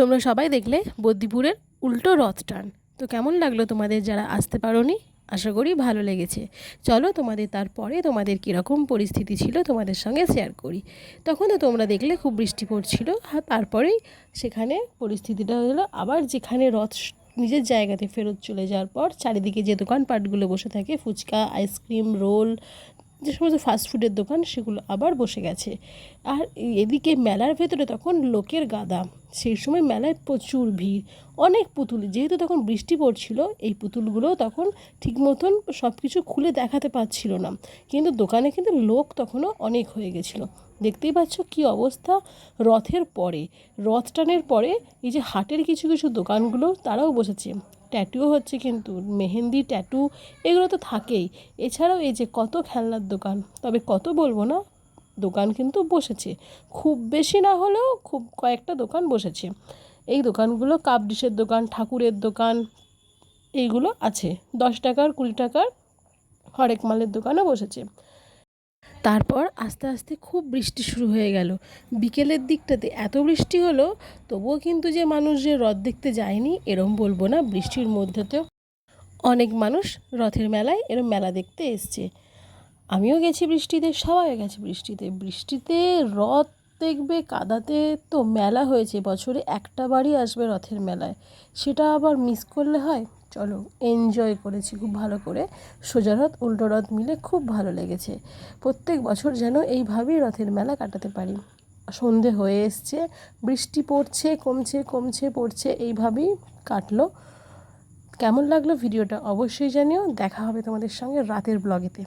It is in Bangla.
তোমরা সবাই দেখলে বদ্যিপুরের উল্টো রথ টান। তো কেমন লাগল তোমাদের যারা আসতে পারোনি? আশা করি ভালো লেগেছে। চলো তোমাদের তারপরে তোমাদের কীরকম পরিস্থিতি ছিল তোমাদের সঙ্গে শেয়ার করি। তখন তো তোমরা দেখলে খুব বৃষ্টি পড়ছিল, আর তারপরেই সেখানে পরিস্থিতিটা হলো আবার যেখানে রথ নিজের জায়গাতে ফেরত চলে যাওয়ার পর চারিদিকে যে দোকানপাটগুলো বসে থাকে, ফুচকা আইসক্রিম রোল যে সমস্ত ফাস্টফুডের দোকান সেগুলো আবার বসে গেছে। আর এদিকে মেলার ভেতরে তখন লোকের গাদা। সেই সময় মেলায় প্রচুর ভিড়, অনেক পুতুল। যেহেতু তখন বৃষ্টি পড়ছিল, এই পুতুলগুলো তখন ঠিক মতন সব কিছু খুলে দেখাতে পারছিল না। কিন্তু দোকানে কিন্তু লোক তখনও অনেক হয়ে গেছিল। দেখতেই পাচ্ছ কি অবস্থা রথের পরে। রথ টানের পরে এই যে হাটের কিছু কিছু দোকানগুলো তারাও বসেছে। ট্যাটুও হচ্ছে কিন্তু, মেহেন্দি ট্যাটু এগুলো তো থাকেই। এছাড়াও এই যে কত খেলনার দোকান, তবে কত বলব না, দোকান কিন্তু বসেছে। খুব বেশি না হলেও খুব কয়েকটা দোকান বসেছে। এই দোকানগুলো কাপ ডিশের দোকান, ঠাকুরের দোকান, এইগুলো আছে। দশ টাকার, কুড়ি টাকার হরেক মালের দোকানও বসেছে। তারপর আস্তে আস্তে খুব বৃষ্টি শুরু হয়ে গেল। বিকেলের দিকটাতে এত বৃষ্টি হলো, তবুও কিন্তু যে মানুষ যে রথ দেখতে যায়নি, এরম বলব না, বৃষ্টির মধ্যেতেও অনেক মানুষ রথের মেলায় এরম মেলা দেখতে এসছে। আমিও গেছি বৃষ্টিতে, সবাই গেছে বৃষ্টিতে। বৃষ্টিতে রথ দেখবে কাদাতে তো মেলা হয়েছে, বছরে একটা বারই আসবে রথের মেলায়। সেটা আবার মিস করলে হয়? চলো এনজয় করেছি খুব ভালো করে। সোজা রথ, উল্টো রথ মিলে খুব ভালো লেগেছে। প্রত্যেক বছর যেন এইভাবেই রথের মেলা কাটাতে পারি। সন্ধে হয়ে এসছে, বৃষ্টি পড়ছে, কমছে কমছে, পড়ছে, এইভাবেই কাটলো। কেমন লাগল ভিডিওটা অবশ্যই জানিও। দেখা হবে তোমাদের সঙ্গে রাতের ব্লগেতে